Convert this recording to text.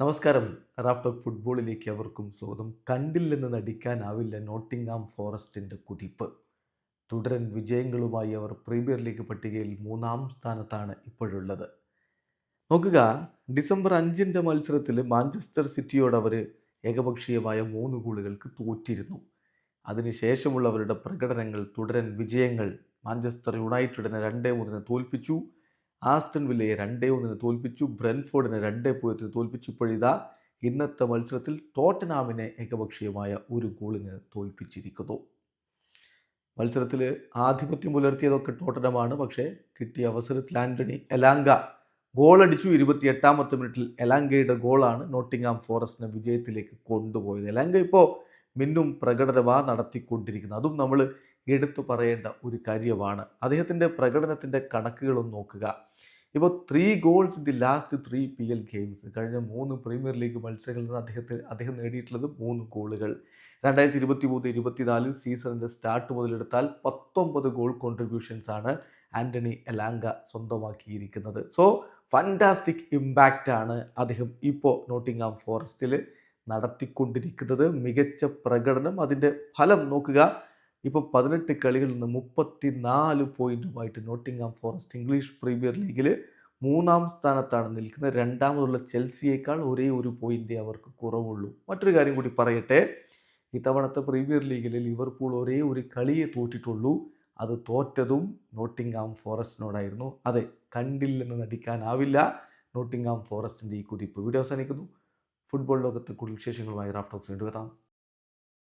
നമസ്കാരം. Raf talk ഫുട്ബോളിലേക്ക് അവർക്കും സ്വാഗതം. കണ്ടില്ലെന്ന് നടിക്കാനാവില്ല നോട്ടിംഗ്ഹാം ഫോറസ്റ്റിന്റെ കുതിപ്പ്. തുടരൻ വിജയങ്ങളുമായി അവർ പ്രീമിയർ ലീഗ് പട്ടികയിൽ മൂന്നാം സ്ഥാനത്താണ് ഇപ്പോഴുള്ളത്. നോക്കുക ഡിസംബർ അഞ്ചിന്റെ മത്സരത്തിൽ മാഞ്ചസ്റ്റർ സിറ്റിയോട് അവർ ഏകപക്ഷീയമായ മൂന്ന് ഗോളുകൾക്ക് തോറ്റിരുന്നു. അതിനുശേഷമുള്ളവരുടെ പ്രകടനങ്ങൾ തുടരൻ വിജയങ്ങൾ മാഞ്ചസ്റ്റർ യുണൈറ്റഡിനെ രണ്ടേ മൂന്നിന് തോൽപ്പിച്ചു. ആസ്റ്റൺ വില്ലയെ രണ്ടേ ഒന്നിന് തോൽപ്പിച്ചു ബ്രെൻഫോർഡിനെ രണ്ടേ പൂജ്യത്തിന് തോൽപ്പിച്ചു. ഇപ്പോഴിതാ ഇന്നത്തെ മത്സരത്തിൽ ടോട്ടനാമിനെ ഏകപക്ഷീയമായ ഒരു ഗോളിന് തോൽപ്പിച്ചിരിക്കുന്നു. മത്സരത്തിൽ ആധിപത്യം പുലർത്തിയതൊക്കെ ടോട്ടനമാണ്. പക്ഷേ കിട്ടിയ അവസരത്തിൽ ആന്റണി എലാങ്ക ഗോളടിച്ചു. ഇരുപത്തിയെട്ടാമത്തെ മിനിറ്റിൽ എലാങ്കയുടെ ഗോളാണ് നോട്ടിംഗ്ഹാം ഫോറസ്റ്റിനെ വിജയത്തിലേക്ക് കൊണ്ടുപോയത്. എലാങ്ക ഇപ്പോൾ മിന്നും പ്രകടനമാണ് നടത്തിക്കൊണ്ടിരിക്കുന്നത് അതും നമ്മൾ എടുത്തു പറയേണ്ട ഒരു കാര്യമാണ്. അദ്ദേഹത്തിന്റെ പ്രകടനത്തിന്റെ കണക്കുകളൊന്ന് നോക്കുക. ഇപ്പോൾ three goals in the last three P L games കഴിഞ്ഞ മൂന്ന് പ്രീമിയർ ലീഗ് മത്സരങ്ങളിൽ നിന്ന് അദ്ദേഹത്തിന് അദ്ദേഹം നേടിയിട്ടുള്ളത് മൂന്ന് ഗോളുകൾ രണ്ടായിരത്തി ഇരുപത്തി മൂന്ന് ഇരുപത്തിനാല് സീസണിന്റെ സ്റ്റാർട്ട് മുതലെടുത്താൽ പത്തൊമ്പത് ഗോൾ കോൺട്രിബ്യൂഷൻസ് ആണ് ആന്റണി എലാങ്ക സ്വന്തമാക്കിയിരിക്കുന്നത്. സോ ഫാന്റാസ്റ്റിക് ഇമ്പാക്റ്റ് ആണ് അദ്ദേഹം ഇപ്പോൾ നോട്ടിംഗാം ഫോറസ്റ്റിൽ നടത്തിക്കൊണ്ടിരിക്കുന്നത്. മികച്ച പ്രകടനം. അതിന്റെ ഫലം നോക്കുക. ഇപ്പോൾ പതിനെട്ട് കളികളിൽ നിന്ന് മുപ്പത്തി നാല് പോയിന്റുമായിട്ട് നോട്ടിംഗ്ഹാം ഫോറസ്റ്റ് ഇംഗ്ലീഷ് പ്രീമിയർ ലീഗിൽ മൂന്നാം സ്ഥാനത്താണ് നിൽക്കുന്നത്. രണ്ടാമതുള്ള ചെൽസിയേക്കാൾ ഒരേ ഒരു പോയിന്റേ അവർക്ക് കുറവുള്ളൂ. മറ്റൊരു കാര്യം കൂടി പറയട്ടെ. ഇത്തവണത്തെ പ്രീമിയർ ലീഗിൽ ലിവർപൂൾ ഒരേ ഒരു കളിയെ തോറ്റിട്ടുള്ളൂ. അത് തോറ്റതും നോട്ടിംഗ്ഹാം ഫോറസ്റ്റിനോടായിരുന്നു. അതെ കണ്ടില്ലെന്ന് നടിക്കാനാവില്ല നോട്ടിംഗ്ഹാം ഫോറസ്റ്റിന്റെ ഈ കുതിപ്പ്. വീഡിയോ അവസാനിക്കുന്നു. ഫുട്ബോൾ ലോകത്തെ കൂടുതൽ വിശേഷങ്ങളുമായി റാഫ്റ്റോക്സ് കണ്ടുവരാം